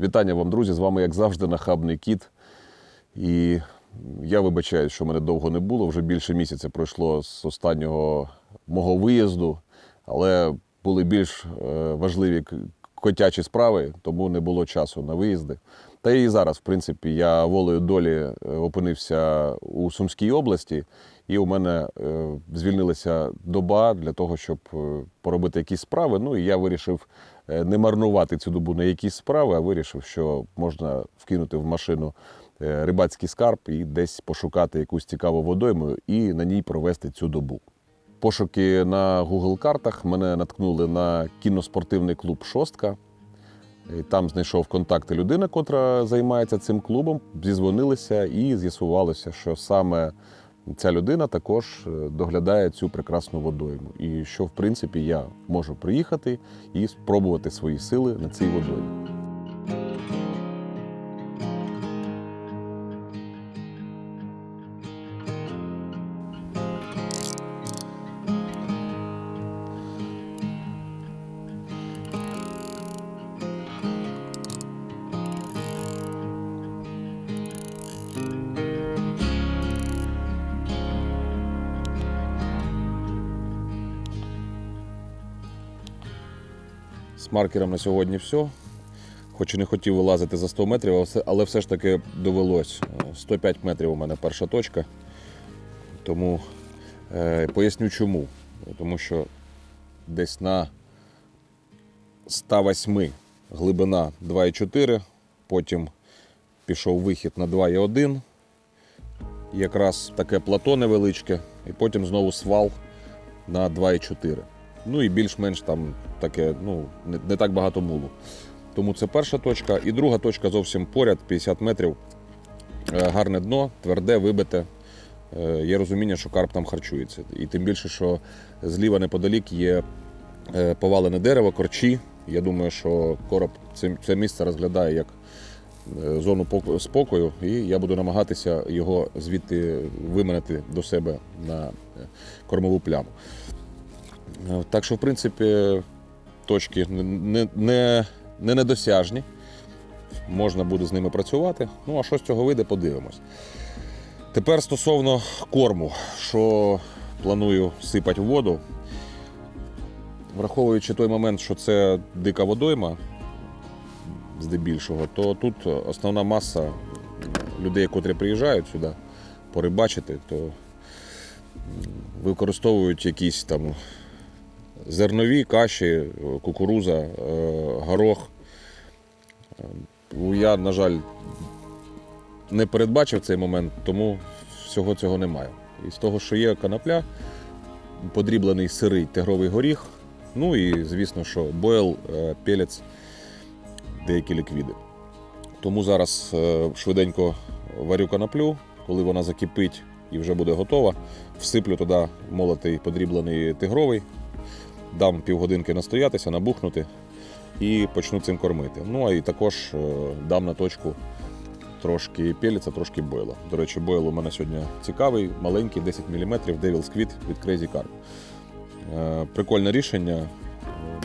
Вітання вам, друзі! З вами, як завжди, нахабний кіт. І я вибачаю, що мене довго не було. Вже більше місяця пройшло з останнього мого виїзду, але були більш е, важливі котячі справи, тому не було часу на виїзди. Та і зараз, в принципі, я волею долі е, опинився у Сумській області, і у мене е, звільнилася доба для того, щоб поробити якісь справи. Ну і я вирішив не марнувати цю добу на якісь справи, а вирішив, що можна вкинути в машину е, рибацький скарб і десь пошукати якусь цікаву водойму і на ній провести цю добу. Пошуки на Google картах мене наткнули на кіноспортивний клуб Шостка. І Там знайшов контакти людина, котра займається цим клубом. Зізвонилися і з'ясувалося, що саме ця людина також е, доглядає цю прекрасну водойму. І що, в принципі, я можу приїхати і спробувати свої сили на цій водоймі. Маркером на сьогодні все. Хоч і не хотів вилазити за 100 метрів, але все- ж таки довелось. Е, 105 метрів у мене перша точка. Тому е, поясню чому. Тому що десь на 108 глибина 2,4, потім пішов вихід на 2,1, якраз таке плато невеличке, і потім знову свал на 2,4. Ну і більш-менш там таке, ну, не, не так багато мулу. Тому це перша точка. І друга точка зовсім поряд, 50 метрів. Е, Гарне дно, тверде, вибите. Е, Є розуміння, що карп там харчується. І тим більше, що зліва неподалік є е, повалене дерево, корчі. Я думаю, що короб це, це місце розглядає як зону спокою, і я буду намагатися його звідти виманити до себе на кормову пляму. Е, Так що, в принципі, точки не, не, не недосяжні. Можна буде з ними працювати. Ну, а що з цього вийде, подивимось. Тепер стосовно корму, що планую сипати в воду. Враховуючи той момент, що це дика водойма, здебільшого, то тут основна маса людей, котрі приїжджають сюди порибачити, то використовують якісь там зернові каші, кукуруза, е, горох. Е, Я, на жаль, не передбачив цей момент, тому всього цього немає. І з того, що є конопля, подріблений сирий тигровий горіх, ну і, звісно, що бойл, е, пелець, деякі ліквіди. Тому зараз швиденько варю коноплю, коли вона закипить і вже буде готова, всиплю туди молотий подріблений тигровий, дам півгодинки настоятися, набухнути і почну цим кормити. Ну а і також е, дам на точку трошки пеліця, трошки бойла. До речі, бойл у мене сьогодні цікавий, маленький, 10 мм, Devil's Quid від Crazy Carp. Е, Прикольне рішення, е,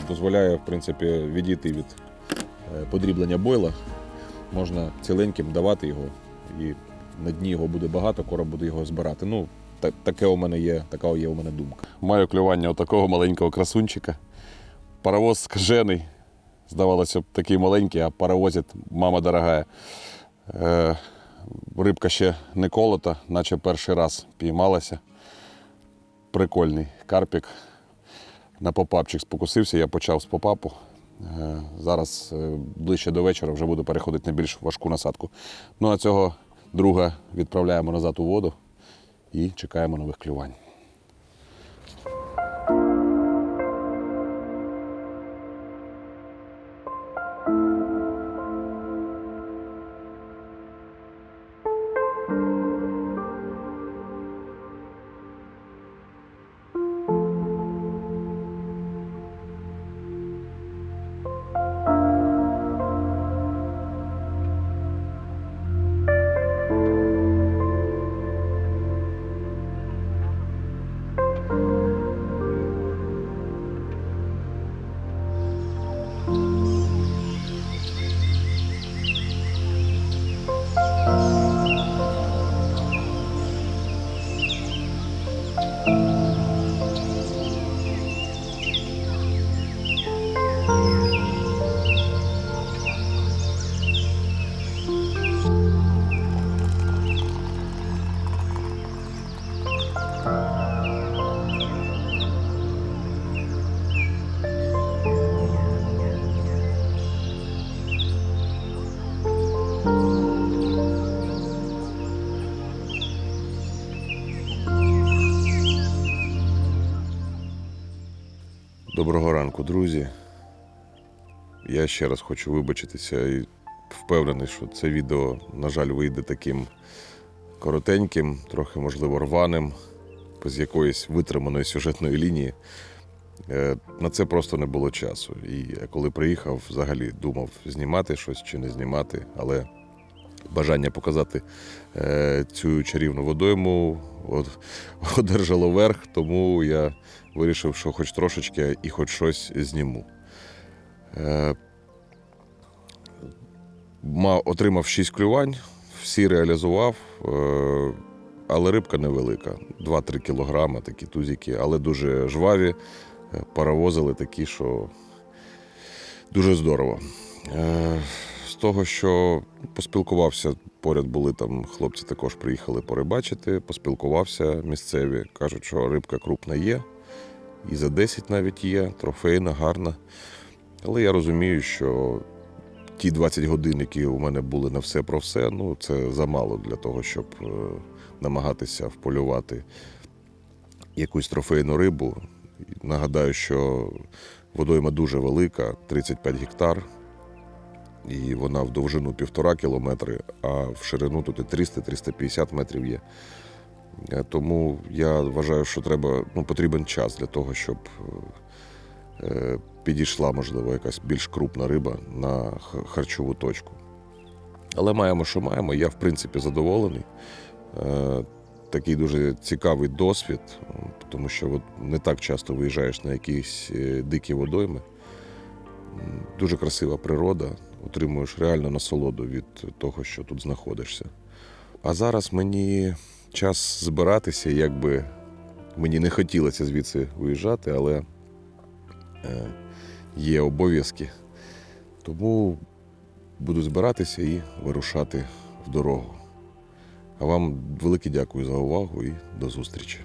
дозволяє в принципі, відійти від подріблення бойла. Можна ціленьким давати його, і на дні його буде багато, короб буде його збирати. Ну, таке у мене є, така є у мене думка. Маю клювання отакого маленького красунчика. Паровоз скажений. Здавалося б, такий маленький, а паровозить мама дорогая. Е, рибка ще не колота, наче перший раз піймалася. Прикольний карпік. На попапчик спокусився, я почав з попапу. Е, Зараз е, ближче до вечора вже буду переходити на більш важку насадку. Ну а цього друга відправляємо назад у воду і чекаємо нових клювань. Доброго ранку, друзі. Я ще раз хочу вибачитися і впевнений, що це відео, на жаль, вийде таким коротеньким, трохи, можливо, рваним, без якоїсь витриманої сюжетної лінії. Е, На це просто не було часу. І коли приїхав, взагалі думав, знімати щось чи не знімати, але бажання показати е, цю чарівну водойму от, одержало верх, тому я вирішив, що хоч трошечки і хоч щось зніму. Е, ма- отримав 6 клювань, всі реалізував, е, але рибка невелика. 2-3 кілограма, такі тузики, але дуже жваві. Паровозили такі, що дуже здорово. Того, що поспілкувався, поряд були там хлопці, також приїхали порибачити, поспілкувався місцеві. Кажуть, що рибка крупна є, і за 10 навіть є, трофейна, гарна. Але я розумію, що ті 20 годин, які у мене були на все про все, ну це замало для того, щоб е, намагатися вполювати якусь трофейну рибу. Нагадаю, що водойма дуже велика, 35 гектар, і вона в довжину півтора кілометри, а в ширину тут і 300-350 метрів є. Е, Тому я вважаю, що треба, ну, потрібен час для того, щоб е, підійшла, можливо, якась більш крупна риба на харчову точку. Але маємо, що маємо. Я, в принципі, задоволений. Е, Такий дуже цікавий досвід, тому що от не так часто виїжджаєш на якісь е, дикі водойми. Дуже красива природа, отримуєш реально насолоду від того, що тут знаходишся. А зараз мені час збиратися, якби мені не хотілося звідси виїжджати, але е, є обов'язки. Тому буду збиратися і вирушати в дорогу. А вам велике дякую за увагу і до зустрічі.